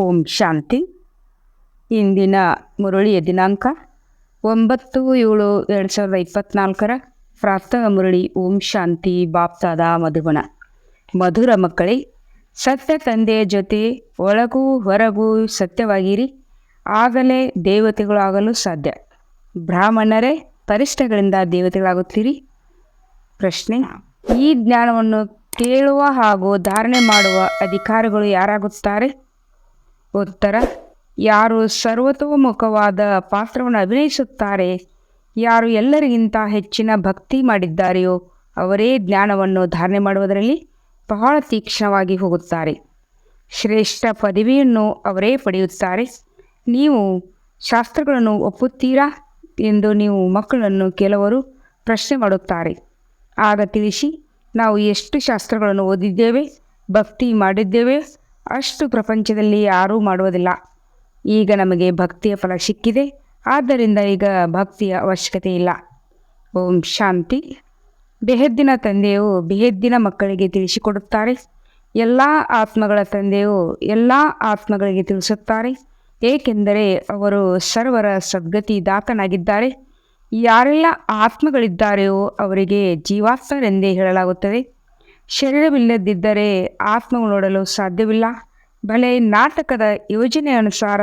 ಓಂ ಶಾಂತಿ. ಇಂದಿನ ಮುರಳಿಯ ದಿನಾಂಕ ಒಂಬತ್ತು ಏಳು ಎರಡು ಸಾವಿರದ ಇಪ್ಪತ್ನಾಲ್ಕರ ಪ್ರಾತಃ ಮುರಳಿ ಓಂ ಶಾಂತಿ ಬಾಪ್ತಾದ ಮಧುವನ ಮಧುರ ಮಕ್ಕಳೇ, ಸತ್ಯ ತಂದೆಯ ಜೊತೆ ಒಳಗೂ ಹೊರಗೂ ಸತ್ಯವಾಗಿರಿ. ಆಗಲೇ ದೇವತೆಗಳಾಗಲು ಸಾಧ್ಯ. ಬ್ರಾಹ್ಮಣರೇ, ಪರಿಷ್ಠಗಳಿಂದ ದೇವತೆಗಳಾಗುತ್ತೀರಿ. ಪ್ರಶ್ನೆ, ಈ ಜ್ಞಾನವನ್ನು ಕೇಳುವ ಹಾಗೂ ಧಾರಣೆ ಮಾಡುವ ಅಧಿಕಾರಿಗಳು ಯಾರಾಗುತ್ತಾರೆ? ಉತ್ತರ, ಯಾರು ಸರ್ವತೋಮುಖವಾದ ಪಾತ್ರವನ್ನು ಅಭಿನಯಿಸುತ್ತಾರೆ, ಯಾರು ಎಲ್ಲರಿಗಿಂತ ಹೆಚ್ಚಿನ ಭಕ್ತಿ ಮಾಡಿದ್ದಾರೆಯೋ ಅವರೇ ಜ್ಞಾನವನ್ನು ಧಾರಣೆ ಮಾಡುವುದರಲ್ಲಿ ಬಹಳ ತೀಕ್ಷ್ಣವಾಗಿ ಹೋಗುತ್ತಾರೆ. ಶ್ರೇಷ್ಠ ಪದವಿಯನ್ನು ಅವರೇ ಪಡೆಯುತ್ತಾರೆ. ನೀವು ಶಾಸ್ತ್ರಗಳನ್ನು ಒಪ್ಪುತ್ತೀರಾ ಎಂದು ನೀವು ಮಕ್ಕಳನ್ನು ಕೆಲವರು ಪ್ರಶ್ನೆ ಮಾಡುತ್ತಾರೆ. ಆಗ ತಿಳಿಸಿ, ನಾವು ಎಷ್ಟು ಶಾಸ್ತ್ರಗಳನ್ನು ಓದಿದ್ದೇವೆ, ಭಕ್ತಿ ಮಾಡಿದ್ದೇವೆ ಅಷ್ಟು ಪ್ರಪಂಚದಲ್ಲಿ ಯಾರೂ ಮಾಡುವುದಿಲ್ಲ. ಈಗ ನಮಗೆ ಭಕ್ತಿಯ ಫಲ ಸಿಕ್ಕಿದೆ. ಆದ್ದರಿಂದ ಈಗ ಭಕ್ತಿಯ ಅವಶ್ಯಕತೆ ಇಲ್ಲ. ಓಂ ಶಾಂತಿ. ಬೆಹದ್ದಿನ ತಂದೆಯು ಬೆಹದ್ದಿನ ಮಕ್ಕಳಿಗೆ ತಿಳಿಸಿಕೊಡುತ್ತಾರೆ. ಎಲ್ಲ ಆತ್ಮಗಳ ತಂದೆಯು ಎಲ್ಲ ಆತ್ಮಗಳಿಗೆ ತಿಳಿಸುತ್ತಾರೆ. ಏಕೆಂದರೆ ಅವರು ಸರ್ವರ ಸದ್ಗತಿ ದಾತನಾಗಿದ್ದಾರೆ ಯಾರೆಲ್ಲ ಆತ್ಮಗಳಿದ್ದಾರೆಯೋ ಅವರಿಗೆ ಜೀವಾತ್ಮರೆಂದೇ ಹೇಳಲಾಗುತ್ತದೆ. ಶರೀರವಿಲ್ಲದಿದ್ದರೆ ಆತ್ಮವು ನೋಡಲು ಸಾಧ್ಯವಿಲ್ಲ. ಬಲೆ ನಾಟಕದ ಯೋಜನೆ ಅನುಸಾರ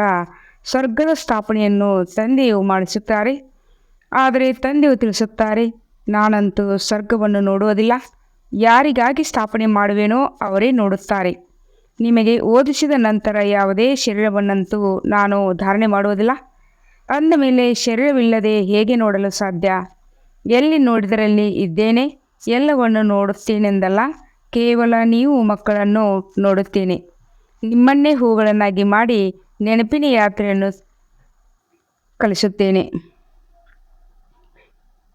ಸ್ವರ್ಗದ ಸ್ಥಾಪನೆಯನ್ನು ತಂದೆಯು ಮಾಡಿಸುತ್ತಾರೆ. ಆದರೆ ತಂದೆಯು ತಿಳಿಸುತ್ತಾರೆ, ನಾನಂತೂ ಸ್ವರ್ಗವನ್ನು ನೋಡುವುದಿಲ್ಲ. ಯಾರಿಗಾಗಿ ಸ್ಥಾಪನೆ ಮಾಡುವೆನೋ ಅವರೇ ನೋಡುತ್ತಾರೆ. ನಿಮಗೆ ಓದಿಸಿದ ನಂತರ ಯಾವುದೇ ಶರೀರವನ್ನಂತೂ ನಾನು ಧಾರಣೆ ಮಾಡುವುದಿಲ್ಲ. ಅಂದ ಮೇಲೆ ಶರೀರವಿಲ್ಲದೆ ಹೇಗೆ ನೋಡಲು ಸಾಧ್ಯ? ಎಲ್ಲಿ ನೋಡಿದರಲ್ಲಿ ಇದ್ದೇನೆ? ಎಲ್ಲವನ್ನು ನೋಡುತ್ತೇನೆಂದಲ್ಲ? ಕೇವಲ ನೀವು ಮಕ್ಕಳನ್ನು ನೋಡುತ್ತೇನೆ. ನಿಮ್ಮನ್ನೇ ಹೂಗಳನ್ನಾಗಿ ಮಾಡಿ ನೆನಪಿನ ಯಾತ್ರೆಯನ್ನು ಕಲಿಸುತ್ತೇನೆ.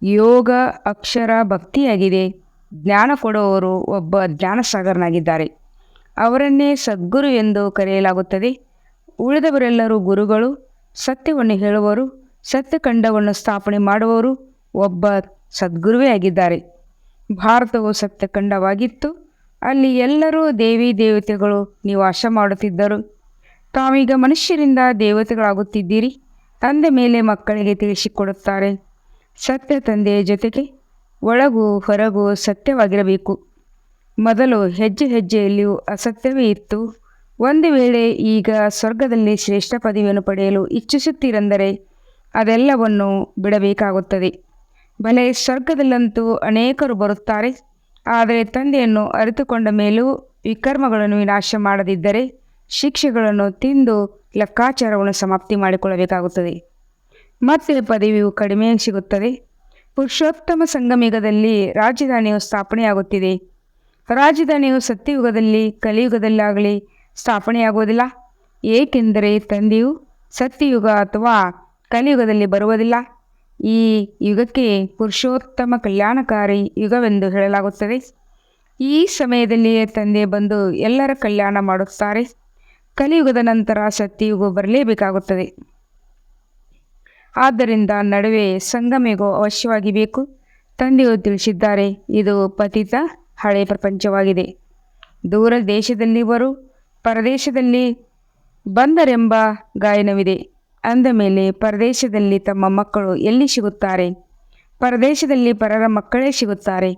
ಯೋಗ ಅಕ್ಷರ ಭಕ್ತಿಯಾಗಿದೆ. ಜ್ಞಾನ ಕೊಡುವವರು ಒಬ್ಬ ಜ್ಞಾನಸಾಗರನಾಗಿದ್ದಾರೆ. ಅವರನ್ನೇ ಸದ್ಗುರು ಎಂದು ಕರೆಯಲಾಗುತ್ತದೆ. ಉಳಿದವರೆಲ್ಲರೂ ಗುರುಗಳು, ಸತ್ಯವನ್ನು ಹೇಳುವರು ಸತ್ಯಖಂಡವನ್ನು ಸ್ಥಾಪನೆ ಮಾಡುವವರು ಒಬ್ಬ ಸದ್ಗುರುವೇ ಆಗಿದ್ದಾರೆ. ಭಾರತವು ಸತ್ಯಖಂಡವಾಗಿತ್ತು ಅಲ್ಲಿ ಎಲ್ಲರೂ ದೇವಿ ದೇವತೆಗಳು ನಿವಾಸ ಮಾಡುತ್ತಿದ್ದರು. ತಾವೀಗ ಮನುಷ್ಯರಿಂದ ದೇವತೆಗಳಾಗುತ್ತಿದ್ದೀರಿ. ತಂದೆ ಮೇಲೆ ಮಕ್ಕಳಿಗೆ ತಿಳಿಸಿಕೊಡುತ್ತಾರೆ. ಸತ್ಯ ತಂದೆಯ ಜೊತೆಗೆ ಒಳಗೂ ಹೊರಗೂ ಸತ್ಯವಾಗಿರಬೇಕು. ಮೊದಲು ಹೆಜ್ಜೆ ಹೆಜ್ಜೆಯಲ್ಲಿಯೂ ಅಸತ್ಯವೇ ಇತ್ತು. ಒಂದು ವೇಳೆ ಈಗ ಸ್ವರ್ಗದಲ್ಲಿ ಶ್ರೇಷ್ಠ ಪದವಿಯನ್ನು ಪಡೆಯಲು ಇಚ್ಛಿಸುತ್ತೀರೆಂದರೆ ಅದೆಲ್ಲವನ್ನು ಬಿಡಬೇಕಾಗುತ್ತದೆ. ಭಲೆ ಸ್ವರ್ಗದಲ್ಲಂತೂ ಅನೇಕರು ಬರುತ್ತಾರೆ. ಆದರೆ ತಂದೆಯನ್ನು ಅರಿತುಕೊಂಡ ಮೇಲೂ ವಿಕರ್ಮಗಳನ್ನು ವಿನಾಶ ಮಾಡದಿದ್ದರೆ ಶಿಕ್ಷೆಗಳನ್ನು ತಿಂದು ಲೆಕ್ಕಾಚಾರವನ್ನು ಸಮಾಪ್ತಿ ಮಾಡಿಕೊಳ್ಳಬೇಕಾಗುತ್ತದೆ. ಮತ್ತೆ ಪದವಿಯು ಕಡಿಮೆ ಸಿಗುತ್ತದೆ. ಪುರುಷೋತ್ತಮ ಸಂಗಮಯುಗದಲ್ಲಿ ರಾಜಧಾನಿಯು ಸ್ಥಾಪನೆಯಾಗುತ್ತಿದೆ. ರಾಜಧಾನಿಯು ಸತ್ಯಯುಗದಲ್ಲಿ ಕಲಿಯುಗದಲ್ಲಾಗಲಿ ಸ್ಥಾಪನೆಯಾಗುವುದಿಲ್ಲ. ಏಕೆಂದರೆ ತಂದೆಯು ಸತ್ಯಯುಗ ಅಥವಾ ಕಲಿಯುಗದಲ್ಲಿ ಬರುವುದಿಲ್ಲ. ಈ ಯುಗಕ್ಕೆ ಪುರುಷೋತ್ತಮ ಕಲ್ಯಾಣಕಾರಿ ಯುಗವೆಂದು ಹೇಳಲಾಗುತ್ತದೆ. ಈ ಸಮಯದಲ್ಲಿಯೇ ತಂದೆ ಬಂದು ಎಲ್ಲರ ಕಲ್ಯಾಣ ಮಾಡುತ್ತಾರೆ. ಕಲಿಯುಗದ ನಂತರ ಸತ್ಯಯುಗ ಬರಲೇಬೇಕಾಗುತ್ತದೆ. ಆದ್ದರಿಂದ ನಡುವೆ ಸಂಗಮಿಗೂ ಅವಶ್ಯವಾಗಿ ಬೇಕು ತಂದೆಯು ತಿಳಿಸಿದ್ದಾರೆ, ಇದು ಪತಿತ, ಹಳೆ ಪ್ರಪಂಚವಾಗಿದೆ. ದೂರ ದೇಶದಲ್ಲಿವರು ಪರದೇಶದಲ್ಲಿ ಬಂದರೆಂಬ ಗಾಯನವಿದೆ. ಅಂದ ಮೇಲೆ ಪರದೇಶದಲ್ಲಿ ತಮ್ಮ ಮಕ್ಕಳು ಎಲ್ಲಿ ಸಿಗುತ್ತಾರೆ? ಪರದೇಶದಲ್ಲಿ ಪರರ ಮಕ್ಕಳೇ ಸಿಗುತ್ತಾರೆ.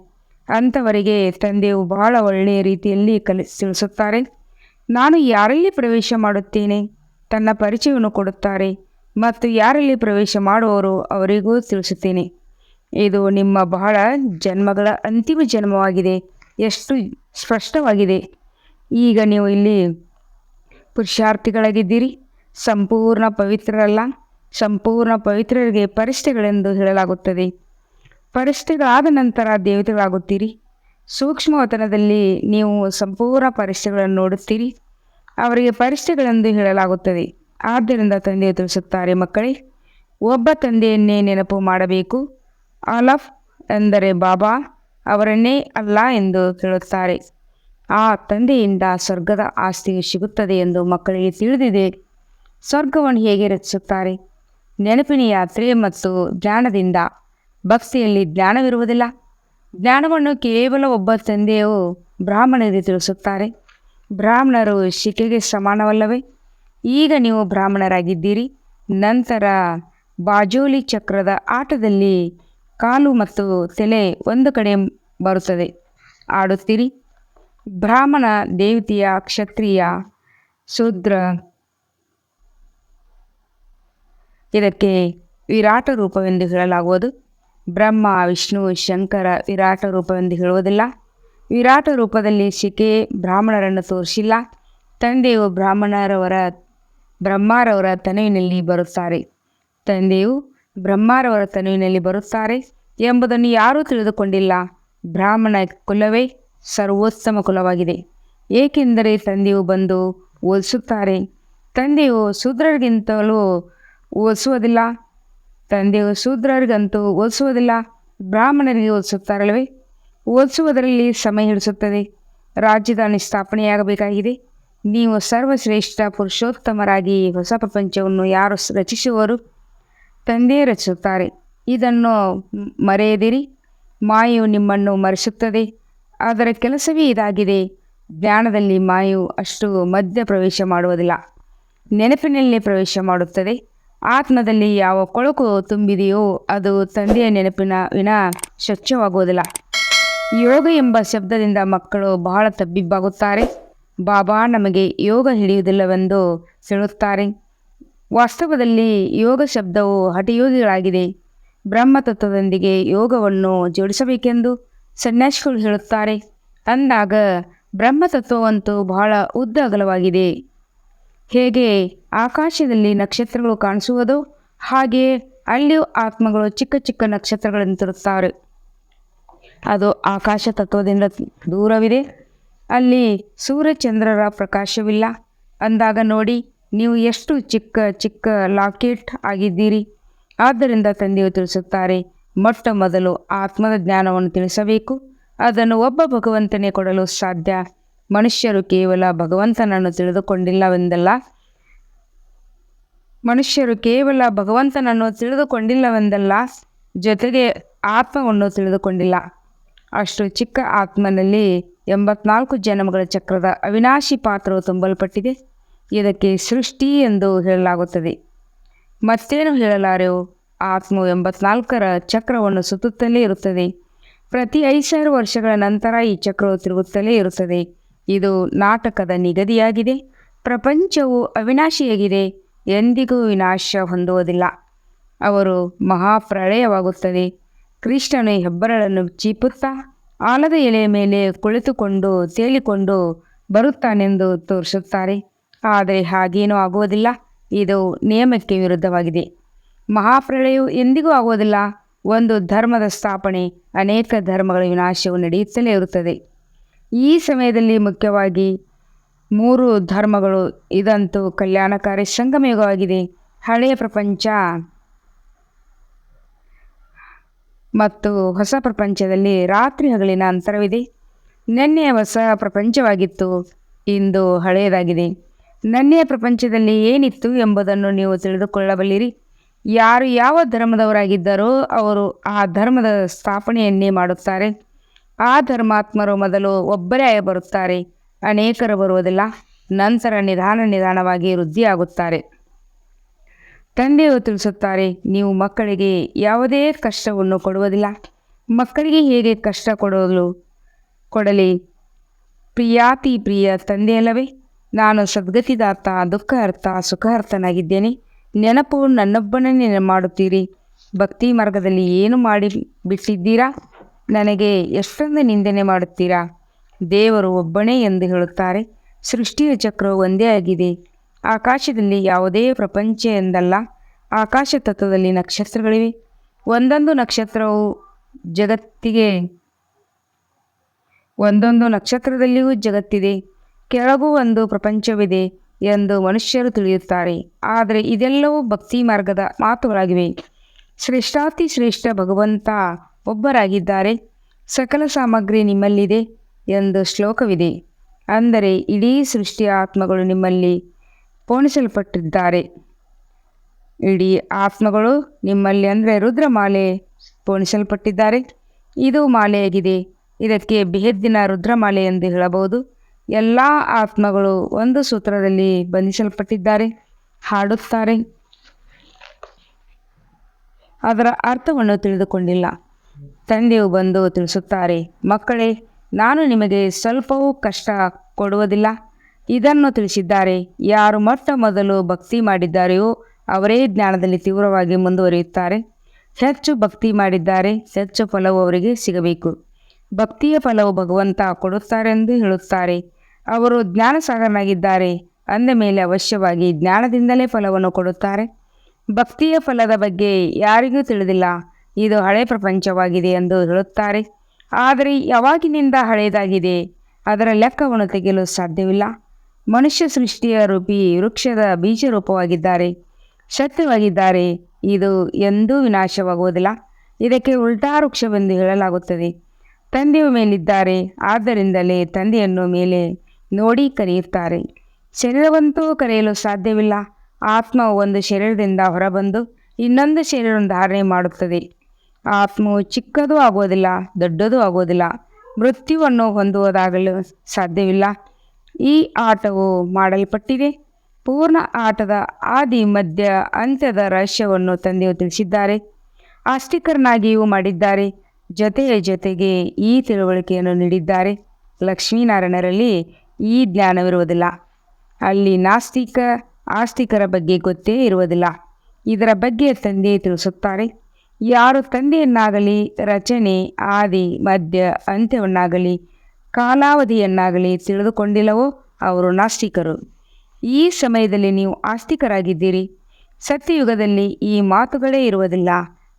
ಅಂಥವರಿಗೆ ತಂದೆಯು ಬಹಳ ಒಳ್ಳೆಯ ರೀತಿಯಲ್ಲಿ ಕಲಿಸಿ ತಿಳಿಸುತ್ತಾರೆ. ನಾನು ಯಾರಲ್ಲಿ ಪ್ರವೇಶ ಮಾಡುತ್ತೇನೆ? ತನ್ನ ಪರಿಚಯವನ್ನು ಕೊಡುತ್ತಾರೆ ಮತ್ತು ಯಾರಲ್ಲಿ ಪ್ರವೇಶ ಮಾಡುವವರು ಅವರಿಗೂ ತಿಳಿಸುತ್ತೇನೆ. ಇದು ನಿಮ್ಮ ಬಹಳ ಜನ್ಮಗಳ ಅಂತಿಮ ಜನ್ಮವಾಗಿದೆ. ಎಷ್ಟು ಸ್ಪಷ್ಟವಾಗಿದೆ. ಈಗ ನೀವು ಇಲ್ಲಿ ಪುರುಷಾರ್ಥಿಗಳಾಗಿದ್ದೀರಿ. ಸಂಪೂರ್ಣ ಪವಿತ್ರರಲ್ಲ, ಸಂಪೂರ್ಣ ಪವಿತ್ರರಿಗೆ ಪರಿಷ್ಠೆಗಳೆಂದು ಹೇಳಲಾಗುತ್ತದೆ. ಪರಿಷ್ಠೆಗಳಾದ ನಂತರ ದೇವತೆಗಳಾಗುತ್ತೀರಿ. ಸೂಕ್ಷ್ಮವತನದಲ್ಲಿ ನೀವು ಸಂಪೂರ್ಣ ಪರಿಷ್ಠೆಗಳನ್ನು ನೋಡುತ್ತೀರಿ. ಅವರಿಗೆ ಪರಿಷ್ಠೆಗಳೆಂದು ಹೇಳಲಾಗುತ್ತದೆ. ಆದ್ದರಿಂದ ತಂದೆಯು ತಿಳಿಸುತ್ತಾರೆ, ಮಕ್ಕಳೇ, ಒಬ್ಬ ತಂದೆಯನ್ನೇ ನೆನಪು ಮಾಡಬೇಕು. ಅಲಫ್ ಎಂದರೆ ಬಾಬಾ, ಅವರನ್ನೇ ಅಲ್ಲ ಎಂದು ಹೇಳುತ್ತಾರೆ. ಆ ತಂದೆಯಿಂದ ಸ್ವರ್ಗದ ಆಸ್ತಿಯು ಸಿಗುತ್ತದೆ ಎಂದು ಮಕ್ಕಳಿಗೆ ತಿಳಿದಿದೆ. ಸ್ವರ್ಗವನ್ನು ಹೇಗೆ ರಚಿಸುತ್ತಾರೆ? ನೆನಪಿನ ಯಾತ್ರೆ ಮತ್ತು ಜ್ಞಾನದಿಂದ ಭಕ್ತಿಯಲ್ಲಿ ಜ್ಞಾನವಿರುವುದಿಲ್ಲ. ಜ್ಞಾನವನ್ನು ಕೇವಲ ಒಬ್ಬ ತಂದೆಯು ಬ್ರಾಹ್ಮಣರಿಗೆ ತಿಳಿಸುತ್ತಾರೆ. ಬ್ರಾಹ್ಮಣರು ಶಿಕೆಗೆ ಸಮಾನವಲ್ಲವೇ? ಈಗ ನೀವು ಬ್ರಾಹ್ಮಣರಾಗಿದ್ದೀರಿ. ನಂತರ ಬಾಜೋಲಿ ಚಕ್ರದ ಆಟದಲ್ಲಿ ಕಾಲು ಮತ್ತು ತಲೆ ಒಂದು ಕಡೆ ಬರುತ್ತದೆ. ಆಡುತ್ತೀರಿ. ಬ್ರಾಹ್ಮಣ ದೇವತೆಯ ಕ್ಷತ್ರಿಯ ಶೂದ್ರ ಇದಕ್ಕೆ ವಿರಾಟ ರೂಪವೆಂದು ಹೇಳಲಾಗುವುದು. ಬ್ರಹ್ಮ, ವಿಷ್ಣು, ಶಂಕರ ವಿರಾಟ ರೂಪವೆಂದು ಹೇಳುವುದಿಲ್ಲ. ವಿರಾಟ ರೂಪದಲ್ಲಿ ಶಿಕೆ ಬ್ರಾಹ್ಮಣರನ್ನು ತೋರಿಸಿಲ್ಲ. ತಂದೆಯು ಬ್ರಾಹ್ಮಣರವರ, ಬ್ರಹ್ಮಾರವರ ತನುವಿನಲ್ಲಿ ಬರುತ್ತಾರೆ. ತಂದೆಯು ಬ್ರಹ್ಮಾರವರ ತನುವಿನಲ್ಲಿ ಬರುತ್ತಾರೆ ಎಂಬುದನ್ನು ಯಾರೂ ತಿಳಿದುಕೊಂಡಿಲ್ಲ. ಬ್ರಾಹ್ಮಣ ಕುಲವೇ ಸರ್ವೋತ್ತಮ ಕುಲವಾಗಿದೆ. ಏಕೆಂದರೆ ತಂದೆಯು ಬಂದು ಹೋಲಿಸುತ್ತಾರೆ. ತಂದೆಯು ಶೂದ್ರರಿಗಿಂತಲೂ ಹೋಲಿಸುವುದಿಲ್ಲ ತಂದೆಯು ಶೂದ್ರರಿಗಂತೂ ಹೋಲಿಸುವುದಿಲ್ಲ ಬ್ರಾಹ್ಮಣರಿಗೆ ಹೋಲಿಸುತ್ತಾರಲ್ಲವೇ ಓದಿಸುವುದರಲ್ಲಿ ಸಮಯ ಹಿಡಿಸುತ್ತದೆ. ರಾಜಧಾನಿ ಸ್ಥಾಪನೆಯಾಗಬೇಕಾಗಿದೆ ನೀವು ಸರ್ವಶ್ರೇಷ್ಠ ಪುರುಷೋತ್ತಮರಾಗಿ ಹೊಸ ಪ್ರಪಂಚವನ್ನು ಯಾರು ರಚಿಸುವರು? ತಂದೆ ರಚಿಸುತ್ತಾರೆ. ಇದನ್ನು ಮರೆಯದಿರಿ. ಮಾಯು ನಿಮ್ಮನ್ನು ಮರೆಸುತ್ತದೆ. ಅದರ ಕೆಲಸವೇ ಇದಾಗಿದೆ. ಜ್ಞಾನದಲ್ಲಿ ಮಾಯು ಅಷ್ಟು ಮಧ್ಯ ಪ್ರವೇಶ ಮಾಡುವುದಿಲ್ಲ. ನೆನಪಿನಲ್ಲೇ ಪ್ರವೇಶ ಮಾಡುತ್ತದೆ. ಆತ್ಮದಲ್ಲಿ ಯಾವ ಕೊಳಕು ತುಂಬಿದೆಯೋ ಅದು ತಂದೆಯ ನೆನಪಿನ ವಿನ ಸ್ವಚ್ಛವಾಗುವುದಿಲ್ಲ. ಯೋಗ ಎಂಬ ಶಬ್ದದಿಂದ ಮಕ್ಕಳು ಬಹಳ ತಬ್ಬಿಬ್ಬಾಗುತ್ತಾರೆ. ಬಾಬಾ ನಮಗೆ ಯೋಗ ಹಿಡಿಯುವುದಿಲ್ಲವೆಂದು ಹೇಳುತ್ತಾರೆ. ವಾಸ್ತವದಲ್ಲಿ ಯೋಗ ಶಬ್ದವು ಹಠಯೋಗಿಗಳಾಗಿದೆ. ಬ್ರಹ್ಮತತ್ವದೊಂದಿಗೆ ಯೋಗವನ್ನು ಜೋಡಿಸಬೇಕೆಂದು ಸನ್ಯಾಸಿಗಳು ಹೇಳುತ್ತಾರೆ. ಅಂದಾಗ ಬ್ರಹ್ಮತತ್ವವಂತೂ ಬಹಳ ಉದ್ದ ಅಗಲವಾಗಿದೆ ಹೇಗೆ ಆಕಾಶದಲ್ಲಿ ನಕ್ಷತ್ರಗಳು ಕಾಣಿಸುವುದೋ ಹಾಗೆಯೇ ಅಲ್ಲಿಯೂ ಆತ್ಮಗಳು ಚಿಕ್ಕ ಚಿಕ್ಕ ನಕ್ಷತ್ರಗಳಂತಿರುತ್ತಾರೆ ಅದು ಆಕಾಶ ತತ್ವದಿಂದ ದೂರವಿದೆ. ಅಲ್ಲಿ ಸೂರ್ಯಚಂದ್ರರ ಪ್ರಕಾಶವಿಲ್ಲ. ಅಂದಾಗ ನೋಡಿ, ನೀವು ಎಷ್ಟು ಚಿಕ್ಕ ಚಿಕ್ಕ ಲಾಕೆಟ್ ಆಗಿದ್ದೀರಿ. ಆದ್ದರಿಂದ ತಂದೆಯು ತಿಳಿಸುತ್ತಾರೆ, ಮೊಟ್ಟ ಮೊದಲು ಆತ್ಮದ ಜ್ಞಾನವನ್ನು ತಿಳಿಸಬೇಕು. ಅದನ್ನು ಒಬ್ಬ ಭಗವಂತನೇ ಕೊಡಲು ಸಾಧ್ಯ. ಮನುಷ್ಯರು ಕೇವಲ ಭಗವಂತನನ್ನು ತಿಳಿದುಕೊಂಡಿಲ್ಲವೆಂದಲ್ಲ. ಮನುಷ್ಯರು ಕೇವಲ ಭಗವಂತನನ್ನು ತಿಳಿದುಕೊಂಡಿಲ್ಲವೆಂದಲ್ಲ, ಜೊತೆಗೆ ಆತ್ಮವನ್ನು ತಿಳಿದುಕೊಂಡಿಲ್ಲ. ಅಷ್ಟು ಚಿಕ್ಕ ಆತ್ಮನಲ್ಲಿ ಎಂಬತ್ನಾಲ್ಕು ಜನ್ಮಗಳ ಚಕ್ರದ ಅವಿನಾಶಿ ಪಾತ್ರವು ತುಂಬಲ್ಪಟ್ಟಿದೆ. ಇದಕ್ಕೆ ಸೃಷ್ಟಿ ಎಂದು ಹೇಳಲಾಗುತ್ತದೆ. ಮತ್ತೇನು ಹೇಳಲಾರೆವು ಆತ್ಮ ಎಂಬತ್ನಾಲ್ಕರ ಚಕ್ರವನ್ನು ಸುತ್ತುತ್ತಲೇ ಇರುತ್ತದೆ. ಪ್ರತಿ ಐದು ಸಾವಿರ ವರ್ಷಗಳ ನಂತರ ಈ ಚಕ್ರವು ತಿರುಗುತ್ತಲೇ ಇರುತ್ತದೆ. ಇದು ನಾಟಕದ ನಿಗದಿಯಾಗಿದೆ. ಪ್ರಪಂಚವು ಅವಿನಾಶಿಯಾಗಿದೆ. ಎಂದಿಗೂ ವಿನಾಶ ಹೊಂದುವುದಿಲ್ಲ. ಅವರು ಮಹಾಪ್ರಳಯವಾಗುತ್ತದೆ. ಕೃಷ್ಣನು ಹೆಬ್ಬರಳನ್ನು ಚೀಪುತ್ತಾ ಆಲದ ಎಲೆಯ ಮೇಲೆ ಕುಳಿತುಕೊಂಡು ತೇಲಿಕೊಂಡು ಬರುತ್ತಾನೆಂದು ತೋರಿಸುತ್ತಾರೆ. ಆದರೆ ಹಾಗೇನೂ ಆಗುವುದಿಲ್ಲ. ಇದು ನಿಯಮಕ್ಕೆ ವಿರುದ್ಧವಾಗಿದೆ. ಮಹಾಪ್ರಳಯವು ಎಂದಿಗೂ ಆಗುವುದಿಲ್ಲ. ಒಂದು ಧರ್ಮದ ಸ್ಥಾಪನೆ ಅನೇಕ ಧರ್ಮಗಳ ವಿನಾಶವು ನಡೆಯುತ್ತಲೇ ಇರುತ್ತದೆ. ಈ ಸಮಯದಲ್ಲಿ ಮುಖ್ಯವಾಗಿ ಮೂರು ಧರ್ಮಗಳು ಇದಂತೂ ಕಲ್ಯಾಣಕಾರಿ ಸಂಗಮಯುಗವಾಗಿದೆ ಹಳೆಯ ಪ್ರಪಂಚ ಮತ್ತು ಹೊಸ ಪ್ರಪಂಚದಲ್ಲಿ ರಾತ್ರಿ ಹಗಲಿನ ಅಂತರವಿದೆ. ನೆನ್ನೆಯ ಹೊಸ ಪ್ರಪಂಚವಾಗಿತ್ತು, ಇಂದು ಹಳೆಯದಾಗಿದೆ. ನೆನ್ನೆಯ ಪ್ರಪಂಚದಲ್ಲಿ ಏನಿತ್ತು ಎಂಬುದನ್ನು ನೀವು ತಿಳಿದುಕೊಳ್ಳಬಲ್ಲಿರಿ. ಯಾರು ಯಾವ ಧರ್ಮದವರಾಗಿದ್ದರೋ ಅವರು ಆ ಧರ್ಮದ ಸ್ಥಾಪನೆಯನ್ನೇ ಮಾಡುತ್ತಾರೆ. ಆ ಧರ್ಮಾತ್ಮರು ಮೊದಲು ಒಬ್ಬರೇ ಬರುತ್ತಾರೆ. ಅನೇಕರು ಬರುವುದಿಲ್ಲ. ನಂತರ ನಿಧಾನ ನಿಧಾನವಾಗಿ ವೃದ್ಧಿಯಾಗುತ್ತಾರೆ. ತಂದೆಯು ತಿಳಿಸುತ್ತಾರೆ, ನೀವು ಮಕ್ಕಳಿಗೆ ಯಾವುದೇ ಕಷ್ಟವನ್ನು ಕೊಡುವುದಿಲ್ಲ. ಮಕ್ಕಳಿಗೆ ಹೇಗೆ ಕಷ್ಟ ಕೊಡಲು ಕೊಡಲಿ? ಪ್ರಿಯಾತಿ ಪ್ರಿಯ ತಂದೆಯಲ್ಲವೇ ನಾನು ಸದ್ಗತಿದಾತ ದುಃಖ ಅರ್ಥ ಸುಖ ಅರ್ಥನಾಗಿದ್ದೇನೆ ನೆನಪು ನನ್ನೊಬ್ಬನನ್ನೇ ಮಾಡುತ್ತೀರಿ. ಭಕ್ತಿ ಮಾರ್ಗದಲ್ಲಿ ಏನು ಮಾಡಿ ಬಿಟ್ಟಿದ್ದೀರಾ ನನಗೆ ಎಷ್ಟೊಂದು ನಿಂದನೆ ಮಾಡುತ್ತೀರಾ? ದೇವರು ಒಬ್ಬನೇ ಎಂದು ಹೇಳುತ್ತಾರೆ. ಸೃಷ್ಟಿಯ ಚಕ್ರವು ಒಂದೇ ಆಗಿದೆ. ಆಕಾಶದಲ್ಲಿ ಯಾವುದೇ ಪ್ರಪಂಚ ಎಂದಲ್ಲ, ಆಕಾಶ ತತ್ವದಲ್ಲಿ ನಕ್ಷತ್ರಗಳಿವೆ. ಒಂದೊಂದು ನಕ್ಷತ್ರವು ಜಗತ್ತಿಗೆ, ಒಂದೊಂದು ನಕ್ಷತ್ರದಲ್ಲಿಯೂ ಜಗತ್ತಿದೆ. ಕೆಳಗೂ ಒಂದು ಪ್ರಪಂಚವಿದೆ ಎಂದು ಮನುಷ್ಯರು ತಿಳಿಯುತ್ತಾರೆ. ಆದರೆ ಇದೆಲ್ಲವೂ ಭಕ್ತಿ ಮಾರ್ಗದ ಮಾತುಗಳಾಗಿವೆ. ಶ್ರೇಷ್ಠಾತಿ ಶ್ರೇಷ್ಠ ಭಗವಂತ ಒಬ್ಬರಾಗಿದ್ದಾರೆ. ಸಕಲ ಸಾಮಗ್ರಿ ನಿಮ್ಮಲ್ಲಿದೆ ಎಂದು ಶ್ಲೋಕವಿದೆ. ಅಂದರೆ ಇಡೀ ಸೃಷ್ಟಿಯ ಆತ್ಮಗಳು ನಿಮ್ಮಲ್ಲಿ ಪೋಣಿಸಲ್ಪಟ್ಟಿದ್ದಾರೆ. ಇಡೀ ಆತ್ಮಗಳು ನಿಮ್ಮಲ್ಲಿ ಅಂದರೆ ರುದ್ರಮಾಲೆ ಪೋಣಿಸಲ್ಪಟ್ಟಿದ್ದಾರೆ. ಇದು ಮಾಲೆಯಾಗಿದೆ. ಇದಕ್ಕೆ ಬೆಹದ್ದಿನ ರುದ್ರಮಾಲೆ ಎಂದು ಹೇಳಬಹುದು. ಎಲ್ಲ ಆತ್ಮಗಳು ಒಂದು ಸೂತ್ರದಲ್ಲಿ ಬಂಧಿಸಲ್ಪಟ್ಟಿದ್ದಾರೆ. ಹಾಡುತ್ತಾರೆ. ಅದರ ಅರ್ಥವನ್ನು ತಿಳಿದುಕೊಂಡಿಲ್ಲ. ತಂದೆಯು ಬಂದು ತಿಳಿಸುತ್ತಾರೆ, ಮಕ್ಕಳೇ, ನಾನು ನಿಮಗೆ ಸ್ವಲ್ಪವೂ ಕಷ್ಟ ಕೊಡುವುದಿಲ್ಲ. ಇದನ್ನು ತಿಳಿಸಿದ್ದಾರೆ, ಯಾರು ಮೊಟ್ಟ ಮೊದಲು ಭಕ್ತಿ ಮಾಡಿದ್ದಾರೆಯೋ ಅವರೇ ಜ್ಞಾನದಲ್ಲಿ ತೀವ್ರವಾಗಿ ಮುಂದುವರಿಯುತ್ತಾರೆ. ಹೆಚ್ಚು ಭಕ್ತಿ ಮಾಡಿದ್ದಾರೆ, ಹೆಚ್ಚು ಫಲವು ಅವರಿಗೆ ಸಿಗಬೇಕು. ಭಕ್ತಿಯ ಫಲವು ಭಗವಂತ ಕೊಡುತ್ತಾರೆಂದು ಹೇಳುತ್ತಾರೆ. ಅವರು ಜ್ಞಾನಸಾಗರನಾಗಿದ್ದಾರೆ, ಅಂದ ಮೇಲೆ ಅವಶ್ಯವಾಗಿ ಜ್ಞಾನದಿಂದಲೇ ಫಲವನ್ನು ಕೊಡುತ್ತಾರೆ. ಭಕ್ತಿಯ ಫಲದ ಬಗ್ಗೆ ಯಾರಿಗೂ ತಿಳಿದಿಲ್ಲ ಇದು ಹಳೆ ಪ್ರಪಂಚವಾಗಿದೆ ಎಂದು ಹೇಳುತ್ತಾರೆ. ಆದರೆ ಯಾವಾಗಿನಿಂದ ಹಳೆಯದಾಗಿದೆ? ಅದರ ಲೆಕ್ಕವನ್ನು ತೆಗೆಯಲು ಸಾಧ್ಯವಿಲ್ಲ. ಮನುಷ್ಯ ಸೃಷ್ಟಿಯ ರೂಪಿ ವೃಕ್ಷದ ಬೀಜ ರೂಪವಾಗಿದ್ದಾರೆ ಸತ್ಯವಾಗಿದ್ದಾರೆ. ಇದು ಎಂದೂ ವಿನಾಶವಾಗುವುದಿಲ್ಲ. ಇದಕ್ಕೆ ಉಲ್ಟಾ ವೃಕ್ಷವೆಂದು ಹೇಳಲಾಗುತ್ತದೆ. ತಂದೆಯ ಮೇಲಿದ್ದಾರೆ. ಆದ್ದರಿಂದಲೇ ತಂದೆಯನ್ನು ಮೇಲೆ ನೋಡಿ ಕರೆಯುತ್ತಾರೆ. ಶರೀರವಂತೂ ಕರೆಯಲು ಸಾಧ್ಯವಿಲ್ಲ. ಆತ್ಮವು ಒಂದು ಶರೀರದಿಂದ ಹೊರಬಂದು ಇನ್ನೊಂದು ಶರೀರವನ್ನು ಧಾರಣೆ ಮಾಡುತ್ತದೆ. ಆತ್ಮವು ಚಿಕ್ಕದೂ ಆಗೋದಿಲ್ಲ ದೊಡ್ಡದೂ ಆಗೋದಿಲ್ಲ ಮೃತ್ಯುವನ್ನು ಹೊಂದುವುದಾಗಲು ಸಾಧ್ಯವಿಲ್ಲ. ಈ ಆಟವು ಮಾಡಲ್ಪಟ್ಟಿದೆ. ಪೂರ್ಣ ಆಟದ ಆದಿ ಮಧ್ಯ ಅಂತ್ಯದ ರಹಸ್ಯವನ್ನು ತಂದೆಯು ತಿಳಿಸಿದ್ದಾರೆ. ಆಸ್ತಿಕರನಾಗಿಯೂ ಮಾಡಿದ್ದಾರೆ. ಜೊತೆಯ ಜೊತೆಗೆ ಈ ತಿಳುವಳಿಕೆಯನ್ನು ನೀಡಿದ್ದಾರೆ. ಲಕ್ಷ್ಮೀನಾರಾಯಣರಲ್ಲಿ ಈ ಜ್ಞಾನವಿರುವುದಿಲ್ಲ. ಅಲ್ಲಿ ನಾಸ್ತಿಕ, ಆಸ್ತಿಕರ ಬಗ್ಗೆ ಗೊತ್ತೇ ಇರುವುದಿಲ್ಲ. ಇದರ ಬಗ್ಗೆ ತಂದೆ ತಿಳಿಸುತ್ತಾರೆ. ಯಾರು ತಂದೆಯನ್ನಾಗಲಿ, ರಚನೆ, ಆದಿ, ಮಧ್ಯ, ಅಂತ್ಯವನ್ನಾಗಲಿ, ಕಾಲಾವಧಿಯನ್ನಾಗಲಿ ತಿಳಿದುಕೊಂಡಿಲ್ಲವೋ ಅವರು ನಾಸ್ತಿಕರು. ಈ ಸಮಯದಲ್ಲಿ ನೀವು ಆಸ್ತಿಕರಾಗಿದ್ದೀರಿ. ಸತ್ಯಯುಗದಲ್ಲಿ ಈ ಮಾತುಗಳೇ ಇರುವುದಿಲ್ಲ.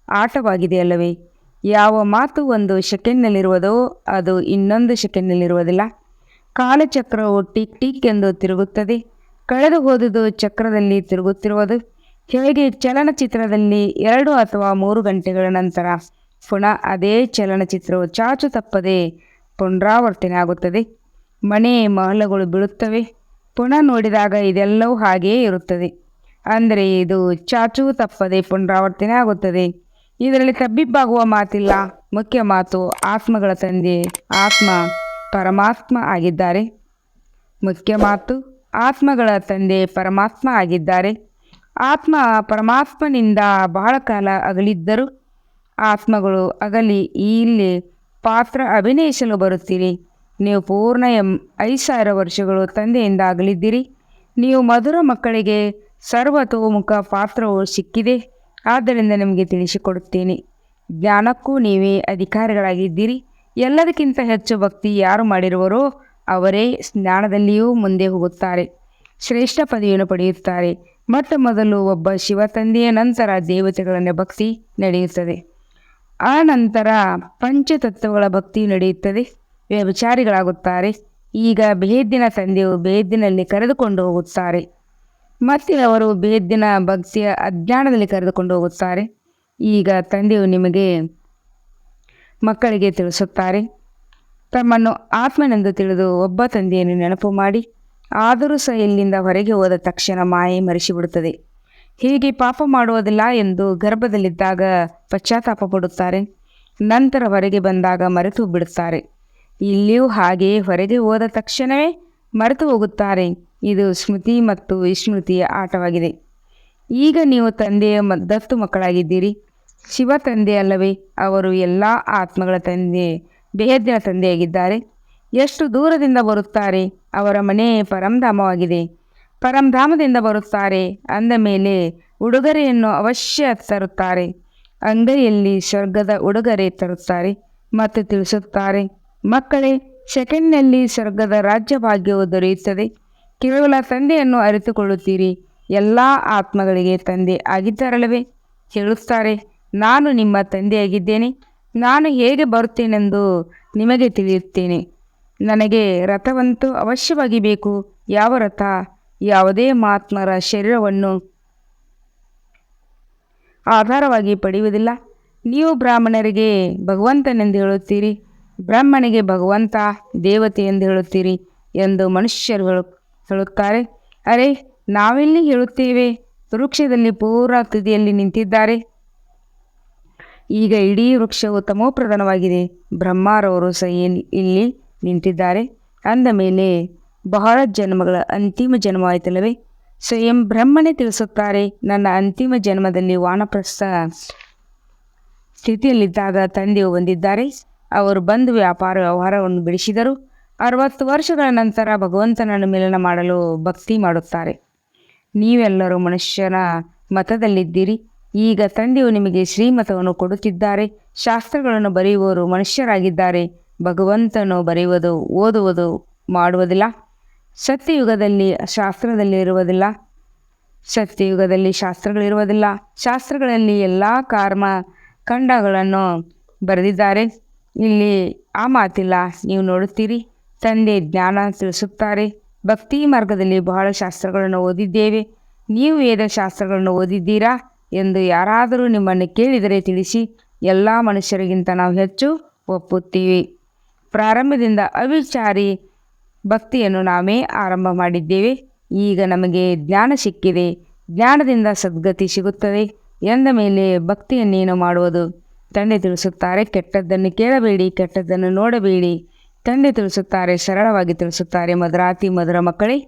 ಆಟವಾಗಿದೆ ಅಲ್ಲವೇ? ಯಾವ ಮಾತು ಒಂದು ಸೆಕೆಂಡ್ನಲ್ಲಿರುವುದೋ ಅದು ಇನ್ನೊಂದು ಸೆಕೆಂಡ್ನಲ್ಲಿರುವುದಿಲ್ಲ. ಕಾಲಚಕ್ರವು ಟಿಕ್ ಟಿಕ್ ಎಂದು ತಿರುಗುತ್ತದೆ. ಕಳೆದು ಹೋದುದು ಚಕ್ರದಲ್ಲಿ ತಿರುಗುತ್ತಿರುವುದು. ಹೇಗೆ ಚಲನಚಿತ್ರದಲ್ಲಿ ಎರಡು ಅಥವಾ ಮೂರು ಗಂಟೆಗಳ ನಂತರ ಪುನಃ ಅದೇ ಚಲನಚಿತ್ರವು ಚಾಚು ತಪ್ಪದೆ ಪುನರಾವರ್ತನೆ ಆಗುತ್ತದೆ ಮನೆ ಮಹಲಗಳು ಬೀಳುತ್ತವೆ. ಪುನಃ ನೋಡಿದಾಗ ಇದೆಲ್ಲವೂ ಹಾಗೆಯೇ ಇರುತ್ತದೆ. ಅಂದರೆ ಇದು ಚಾಚು ತಪ್ಪದೆ ಪುನರಾವರ್ತನೆ ಆಗುತ್ತದೆ ಇದರಲ್ಲಿ ತಬ್ಬಿಬ್ಬಾಗುವ ಮಾತಿಲ್ಲ. ಮುಖ್ಯ ಮಾತು ಆತ್ಮಗಳ ತಂದೆ ಆತ್ಮ, ಪರಮಾತ್ಮ ಆಗಿದ್ದಾರೆ. ಮುಖ್ಯ ಮಾತು ಆತ್ಮಗಳ ತಂದೆ ಪರಮಾತ್ಮ ಆಗಿದ್ದಾರೆ. ಆತ್ಮ ಪರಮಾತ್ಮನಿಂದ ಬಹಳ ಕಾಲ ಅಗಲಿದ್ದರು ಆತ್ಮಗಳು ಅಗಲಿ ಇಲ್ಲಿ ಪಾತ್ರ ಅಭಿನಯಿಸಲು ಬರುತ್ತೀರಿ. ನೀವು ಪೂರ್ಣ ಎಂ ಐದು ಸಾವಿರ ವರ್ಷಗಳು ತಂದೆಯಿಂದ ಅಗಲಿದ್ದೀರಿ. ನೀವು ಮಧುರ ಮಕ್ಕಳಿಗೆ ಸರ್ವತೋಮುಖ ಪಾತ್ರವು ಸಿಕ್ಕಿದೆ. ಆದ್ದರಿಂದ ನಿಮಗೆ ತಿಳಿಸಿಕೊಡುತ್ತೇನೆ. ಜ್ಞಾನಕ್ಕೂ ನೀವೇ ಅಧಿಕಾರಿಗಳಾಗಿದ್ದೀರಿ. ಎಲ್ಲದಕ್ಕಿಂತ ಹೆಚ್ಚು ಭಕ್ತಿ ಯಾರು ಮಾಡಿರುವರೋ ಅವರೇ ಜ್ಞಾನದಲ್ಲಿಯೂ ಮುಂದೆ ಹೋಗುತ್ತಾರೆ. ಶ್ರೇಷ್ಠ ಪದವಿಯನ್ನು ಪಡೆಯುತ್ತಾರೆ. ಮೊಟ್ಟ ಮೊದಲು ಒಬ್ಬ ಶಿವ ತಂದೆಯ ನಂತರ ದೇವತೆಗಳನ್ನು ಭಕ್ತಿ ನಡೆಯುತ್ತದೆ. ಆ ನಂತರ ಪಂಚತತ್ವಗಳ ಭಕ್ತಿ ನಡೆಯುತ್ತದೆ. ವ್ಯಭಿಚಾರಿಗಳಾಗುತ್ತಾರೆ. ಈಗ ಬೇದ್ದಿನ ತಂದೆಯು ಬೇದ್ದಿನಲ್ಲಿ ಕರೆದುಕೊಂಡು ಹೋಗುತ್ತಾರೆ. ಮತ್ತೆ ಅವರು ಭಕ್ತಿಯ ಅಜ್ಞಾನದಲ್ಲಿ ಕರೆದುಕೊಂಡು ಹೋಗುತ್ತಾರೆ. ಈಗ ತಂದೆಯು ನಿಮಗೆ ಮಕ್ಕಳಿಗೆ ತಿಳಿಸುತ್ತಾರೆ. ತಮ್ಮನ್ನು ಆತ್ಮನೆಂದು ತಿಳಿದು ಒಬ್ಬ ತಂದೆಯನ್ನು ನೆನಪು ಮಾಡಿ. ಆದರೂ ಸಹ ಇಲ್ಲಿಂದ ಹೊರಗೆ ಹೋದ ತಕ್ಷಣ ಮಾಯೆ ಮರೆಸಿಬಿಡುತ್ತದೆ. ಹೀಗೆ ಪಾಪ ಮಾಡುವುದಿಲ್ಲ ಎಂದು ಗರ್ಭದಲ್ಲಿದ್ದಾಗ ಪಶ್ಚಾತ್ತಾಪ ಪಡುತ್ತಾರೆ. ನಂತರ ಹೊರಗೆ ಬಂದಾಗ ಮರೆತು ಬಿಡುತ್ತಾರೆ. ಇಲ್ಲಿಯೂ ಹಾಗೆಯೇ ಹೊರಗೆ ಹೋದ ತಕ್ಷಣವೇ ಮರೆತು ಹೋಗುತ್ತಾರೆ. ಇದು ಸ್ಮೃತಿ ಮತ್ತು ವಿಸ್ಮೃತಿಯ ಆಟವಾಗಿದೆ. ಈಗ ನೀವು ತಂದೆಯ ಮ, ದತ್ತು ಮಕ್ಕಳಾಗಿದ್ದೀರಿ. ಶಿವ ತಂದೆ ಅಲ್ಲವೇ ಅವರು ಎಲ್ಲ ಆತ್ಮಗಳ ತಂದೆ ಬೇಹದ್ದಿನ ತಂದೆಯಾಗಿದ್ದಾರೆ. ಎಷ್ಟು ದೂರದಿಂದ ಬರುತ್ತಾರೆ? ಅವರ ಮನೆ ಪರಂಧಾಮವಾಗಿದೆ. ಪರಂಧಾಮದಿಂದ ಬರುತ್ತಾರೆ. ಅಂದ ಮೇಲೆ ಉಡುಗೊರೆಯನ್ನು ಅವಶ್ಯ ತರುತ್ತಾರೆ. ಅಂಗೈಯಲ್ಲಿ ಸ್ವರ್ಗದ ಉಡುಗೊರೆ ತರುತ್ತಾರೆ ಮತ್ತು ತಿಳಿಸುತ್ತಾರೆ. ಮಕ್ಕಳೇ, ಸೆಕೆಂಡ್ನಲ್ಲಿ ಸ್ವರ್ಗದ ರಾಜ್ಯಭಾಗ್ಯವು ದೊರೆಯುತ್ತದೆ. ಕೇವಲ ತಂದೆಯನ್ನು ಅರಿತುಕೊಳ್ಳುತ್ತೀರಿ. ಎಲ್ಲ ಆತ್ಮಗಳಿಗೆ ತಂದೆ ಆಗಿದ್ದಾರಲ್ಲವೇ? ಹೇಳುತ್ತಾರೆ, ನಾನು ನಿಮ್ಮ ತಂದೆಯಾಗಿದ್ದೇನೆ. ನಾನು ಹೇಗೆ ಬರುತ್ತೇನೆಂದು ನಿಮಗೆ ತಿಳಿಯುತ್ತೇನೆ. ನನಗೆ ರಥವಂತೂ ಅವಶ್ಯವಾಗಿ ಬೇಕು ಯಾವ ರಥ? ಯಾವುದೇ ಮಹಾತ್ಮರ ಶರೀರವನ್ನು ಆಧಾರವಾಗಿ ಪಡೆಯುವುದಿಲ್ಲ. ನೀವು ಬ್ರಾಹ್ಮಣರಿಗೆ ಭಗವಂತನೆಂದು ಹೇಳುತ್ತೀರಿ. ಬ್ರಾಹ್ಮಣಿಗೆ ಭಗವಂತ, ದೇವತೆ ಎಂದು ಹೇಳುತ್ತೀರಿ ಎಂದು ಮನುಷ್ಯರು ಹೇಳು ಹೇಳುತ್ತಾರೆ. ಅರೆ, ನಾವೆಲ್ಲಿ ಹೇಳುತ್ತೇವೆ? ವೃಕ್ಷದಲ್ಲಿ ಪೂರ್ಣ ತುದಿಯಲ್ಲಿ ನಿಂತಿದ್ದಾರೆ. ಈಗ ಇಡೀ ವೃಕ್ಷವು ತಮೋಪ್ರಧಾನವಾಗಿದೆ. ಬ್ರಹ್ಮಾರವರು ಸಹ ಇಲ್ಲಿ ನಿಂತಿದ್ದಾರೆ. ಅಂದ ಮೇಲೆ ಬಹಳ ಜನ್ಮಗಳ ಅಂತಿಮ ಜನ್ಮವಾಯಿತಲ್ಲವೇ? ಸ್ವಯಂ ಬ್ರಹ್ಮನೇ ತಿಳಿಸುತ್ತಾರೆ, ನನ್ನ ಅಂತಿಮ ಜನ್ಮದಲ್ಲಿ ವಾನಪ್ರಸ್ಥ ಸ್ಥಿತಿಯಲ್ಲಿದ್ದಾಗ ತಂದೆಯು ಬಂದಿದ್ದಾರೆ. ಅವರು ಬಂದು ವ್ಯಾಪಾರ ವ್ಯವಹಾರವನ್ನು ಬಿಡಿಸಿದರು. ಅರವತ್ತು ವರ್ಷಗಳ ನಂತರ ಭಗವಂತನನ್ನು ಮಿಲನ ಮಾಡಲು ಭಕ್ತಿ ಮಾಡುತ್ತಾರೆ. ನೀವೆಲ್ಲರೂ ಮನುಷ್ಯನ ಮತದಲ್ಲಿದ್ದೀರಿ. ಈಗ ತಂದೆಯು ನಿಮಗೆ ಶ್ರೀಮತವನ್ನು ಕೊಡುತ್ತಿದ್ದಾರೆ. ಶಾಸ್ತ್ರಗಳನ್ನು ಬರೆಯುವವರು ಮನುಷ್ಯರಾಗಿದ್ದಾರೆ. ಭಗವಂತನು ಬರೆಯುವುದು, ಓದುವುದು ಮಾಡುವುದಿಲ್ಲ. ಸತ್ಯಯುಗದಲ್ಲಿ ಶಾಸ್ತ್ರದಲ್ಲಿ ಇರುವುದಿಲ್ಲ. ಸತ್ಯಯುಗದಲ್ಲಿ ಶಾಸ್ತ್ರಗಳಿರುವುದಿಲ್ಲ ಶಾಸ್ತ್ರಗಳಲ್ಲಿ ಎಲ್ಲ ಕಾರ್ಮ ಖಂಡಗಳನ್ನು ಬರೆದಿದ್ದಾರೆ. ಇಲ್ಲಿ ಆ ಮಾತಿಲ್ಲ. ನೀವು ನೋಡುತ್ತೀರಿ, ತಂದೆ ಜ್ಞಾನ ತಿಳಿಸುತ್ತಾರೆ. ಭಕ್ತಿ ಮಾರ್ಗದಲ್ಲಿ ಬಹಳ ಶಾಸ್ತ್ರಗಳನ್ನು ಓದಿದ್ದೇವೆ. ನೀವು ವೇದ ಶಾಸ್ತ್ರಗಳನ್ನು ಓದಿದ್ದೀರಾ ಎಂದು ಯಾರಾದರೂ ನಿಮ್ಮನ್ನು ಕೇಳಿದರೆ ತಿಳಿಸಿ, ಎಲ್ಲ ಮನುಷ್ಯರಿಗಿಂತ ನಾವು ಹೆಚ್ಚು ಒಪ್ಪುತ್ತೀವಿ. ಪ್ರಾರಂಭದಿಂದ ಅವಿಚಾರಿ ಭಕ್ತಿಯನ್ನು ನಾವೇ ಆರಂಭ ಮಾಡಿದ್ದೇವೆ. ಈಗ ನಮಗೆ ಜ್ಞಾನ ಸಿಕ್ಕಿದೆ. ಜ್ಞಾನದಿಂದ ಸದ್ಗತಿ ಸಿಗುತ್ತದೆ. ಎಂದ ಮೇಲೆ ಭಕ್ತಿಯನ್ನೇನು ಮಾಡುವುದು? ತಂದೆ ತಿಳಿಸುತ್ತಾರೆ, ಕೆಟ್ಟದ್ದನ್ನು ಕೇಳಬೇಡಿ, ಕೆಟ್ಟದ್ದನ್ನು ನೋಡಬೇಡಿ. ತಂದೆ ತಿಳಿಸುತ್ತಾರೆ, ಸರಳವಾಗಿ ತಿಳಿಸುತ್ತಾರೆ ಮಧುರಾತಿ ಮಧುರ ಮಕ್ಕಳೇ.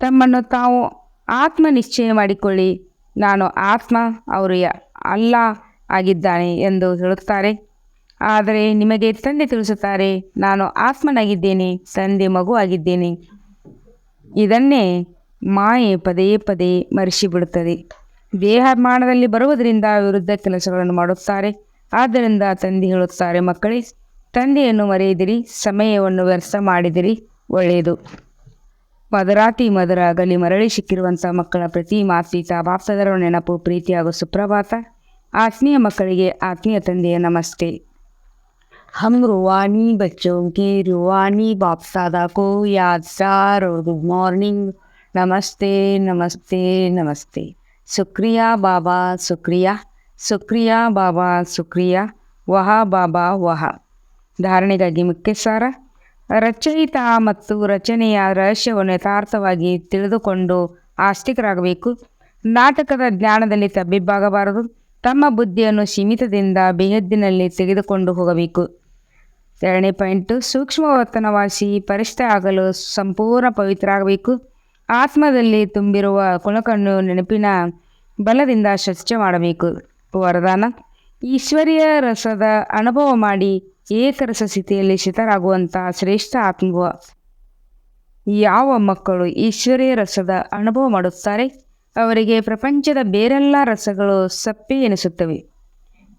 ತಮ್ಮನ್ನು ತಾವು ಆತ್ಮ ನಿಶ್ಚಯ ಮಾಡಿಕೊಳ್ಳಿ. ನಾನು ಆತ್ಮ ಅವರು ಅಲ್ಲ ಆಗಿದ್ದಾನೆ ಎಂದು ಹೇಳುತ್ತಾರೆ. ಆದರೆ ನಿಮಗೆ ತಂದೆ ತಿಳಿಸುತ್ತಾರೆ, ನಾನು ಆತ್ಮನಾಗಿದ್ದೇನೆ, ತಂದೆ ಮಗು ಆಗಿದ್ದೇನೆ. ಇದನ್ನೇ ಮಾಯೆ ಪದೇ ಪದೇ ಮರೆಸಿಬಿಡುತ್ತದೆ. ದೇಹಮಾನದಲ್ಲಿ ಬರುವುದರಿಂದ ವಿರುದ್ಧ ಕೆಲಸಗಳನ್ನು ಮಾಡುತ್ತಾರೆ. ಆದ್ದರಿಂದ ತಂದೆ ಹೇಳುತ್ತಾರೆ, ಮಕ್ಕಳೇ, ತಂದೆಯನ್ನು ಮರೆಯದಿರಿ, ಸಮಯವನ್ನು ವ್ಯರ್ಥ ಮಾಡಿದಿರಿ, ಒಳ್ಳೆಯದು. ಮದರಾತಿ ಮದರ ಗಲಿ ಮರಳಿ ಸಿಕ್ಕಿರುವಂಥ ಮಕ್ಕಳ ಪ್ರತಿ ಮಾತೀತ ಬಾಪ್ತದರ ನೆನಪು, ಪ್ರೀತಿ ಹಾಗೂ ಸುಪ್ರಭಾತ. ಆತ್ಮೀಯ ಮಕ್ಕಳಿಗೆ ಆತ್ಮೀಯ ತಂದೆಯ ನಮಸ್ತೆ. हम रूहानी बच्चों के रूहानी बाप सादा को याद सार और गुड मॉर्निंग नमस्ते नमस्ते नमस्ते शुक्रिया बाबा शुक्रिया शुक्रिया ಬಾಬಾ ಶುಕ್ರಿಯಾ ವಹ ಬಾಬಾ ವಹ ಧಾರಣೆಗಾಗಿ ಮುಖ್ಯ ಸಾರ ರಚಯಿತ ಮತ್ತು ರಚನೆಯ ರಹಸ್ಯವನ್ನು ಯಥಾರ್ಥವಾಗಿ ತಿಳಿದುಕೊಂಡು ಆಸ್ತಿಕರಾಗಬೇಕು ನಾಟಕದ ಜ್ಞಾನದಲ್ಲಿ ತಬ್ಬಿಬ್ಬಾಗಬಾರದು ತಮ್ಮ ಬುದ್ಧಿಯನ್ನು ಸೀಮಿತದಿಂದ ಬೇಹದ್ದಿನಲ್ಲಿ ತೆಗೆದುಕೊಂಡು ಹೋಗಬೇಕು ಎರಡನೇ ಪಾಯಿಂಟು ಸೂಕ್ಷ್ಮವರ್ತನವಾಸಿ ಪರಿಷ್ಠ ಆಗಲು ಸಂಪೂರ್ಣ ಪವಿತ್ರ ಆಗಬೇಕು ಆತ್ಮದಲ್ಲಿ ತುಂಬಿರುವ ಕುಣಕಣ್ಣು ನೆನಪಿನ ಬಲದಿಂದ ಸ್ವಚ್ಛ ಮಾಡಬೇಕು. ವರದಾನ, ಈಶ್ವರೀಯ ರಸದ ಅನುಭವ ಮಾಡಿ ಏಕರಸ ಸ್ಥಿತಿಯಲ್ಲಿ ಶಿತರಾಗುವಂಥ ಶ್ರೇಷ್ಠ ಆತ್ಮವ. ಯಾವ ಮಕ್ಕಳು ಈಶ್ವರೀಯ ರಸದ ಅನುಭವ ಮಾಡುತ್ತಾರೆ? ಅವರಿಗೆ ಪ್ರಪಂಚದ ಬೇರೆಲ್ಲ ರಸಗಳು ಸಪ್ಪೆ ಎನಿಸುತ್ತವೆ.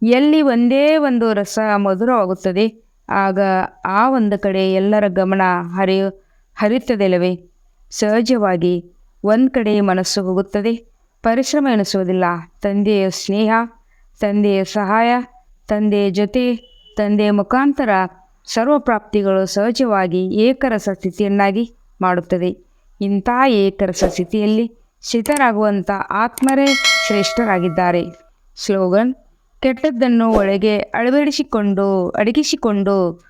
ಎಲ್ಲಿ ಒಂದೇ ಒಂದು ರಸ ಮಧುರವಾಗುತ್ತದೆ. ಆಗ ಆ ಒಂದು ಕಡೆ ಎಲ್ಲರ ಗಮನ ಹರಿಯು ಹರಿಯುತ್ತದೆಲ್ಲವೇ? ಸಹಜವಾಗಿ ಒಂದು ಕಡೆ ಮನಸ್ಸು ಹೋಗುತ್ತದೆ, ಪರಿಶ್ರಮ ಎನಿಸುವುದಿಲ್ಲ. ತಂದೆಯ ಸ್ನೇಹ, ತಂದೆಯ ಸಹಾಯ ತಂದೆಯ ಜೊತೆ ತಂದೆಯ ಮುಖಾಂತರ ಸರ್ವಪ್ರಾಪ್ತಿಗಳು ಸಹಜವಾಗಿ ಏಕರಸ ಸ್ಥಿತಿಯನ್ನಾಗಿ ಮಾಡುತ್ತದೆ. ಇಂಥ ಏಕರಸ ಸ್ಥಿತಿಯಲ್ಲಿ ಶಿತರಾಗುವಂಥ ಆತ್ಮರೇ ಶ್ರೇಷ್ಠರಾಗಿದ್ದಾರೆ. ಸ್ಲೋಗನ್ ಕೆಟ್ಟದ್ದನ್ನು ಒಳಗೆ ಅಳವಡಿಸಿಕೊಂಡು, ಅಡಗಿಸಿಕೊಂಡು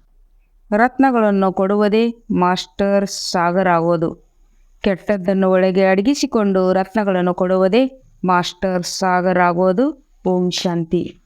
ರತ್ನಗಳನ್ನು ಕೊಡುವುದೇ ಮಾಸ್ಟರ್ ಸಾಗರ್ ಆಗೋದು. ಕೆಟ್ಟದ್ದನ್ನು ಒಳಗೆ ಅಡಗಿಸಿಕೊಂಡು ರತ್ನಗಳನ್ನು ಕೊಡುವುದೇ ಮಾಸ್ಟರ್ ಸಾಗರ್ ಆಗೋದು. ಓಂ ಶಾಂತಿ.